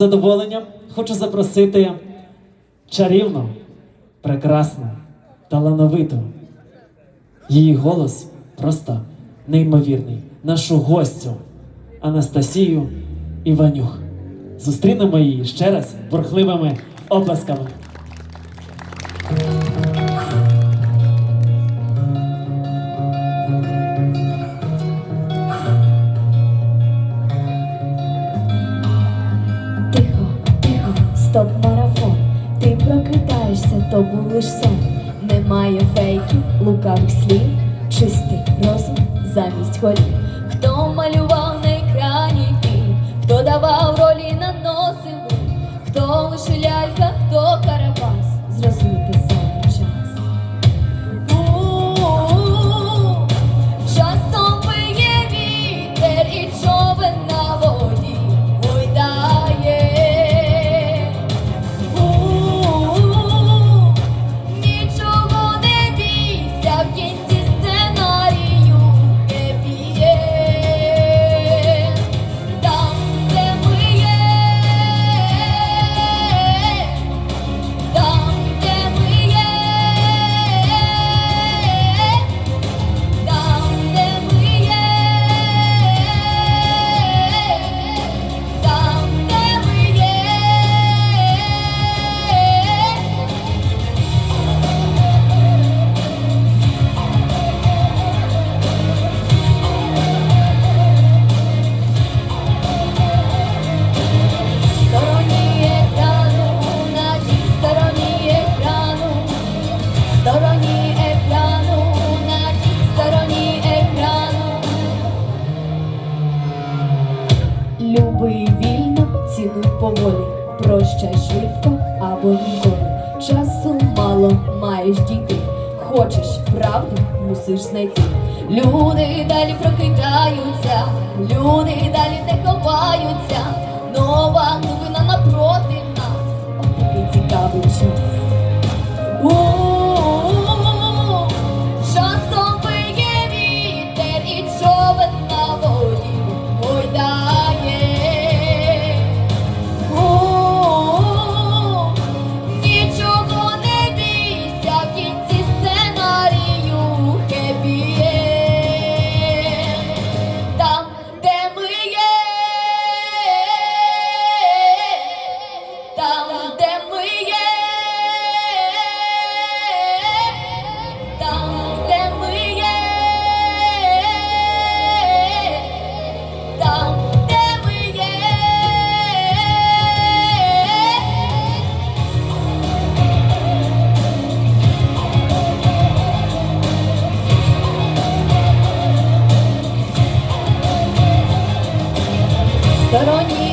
задоволенням хочу запросити чарівну, прекрасну, талановиту. Її голос просто неймовірний. Нашу гостю Анастасію Іванюх. Зустрінемо її ще раз бурхливими оплесками. Лиш сон. Немає фейків, лукавих слів, чистий розум замість голів. Хто малював на екрані фільм, хто давав ролі Любий вільно, цінуй поволі, прощай швидко або ніколи. Часу мало маєш дійти. Хочеш правду, мусиш знайти. Люди далі прокидаються, люди далі не ховаються. Стороні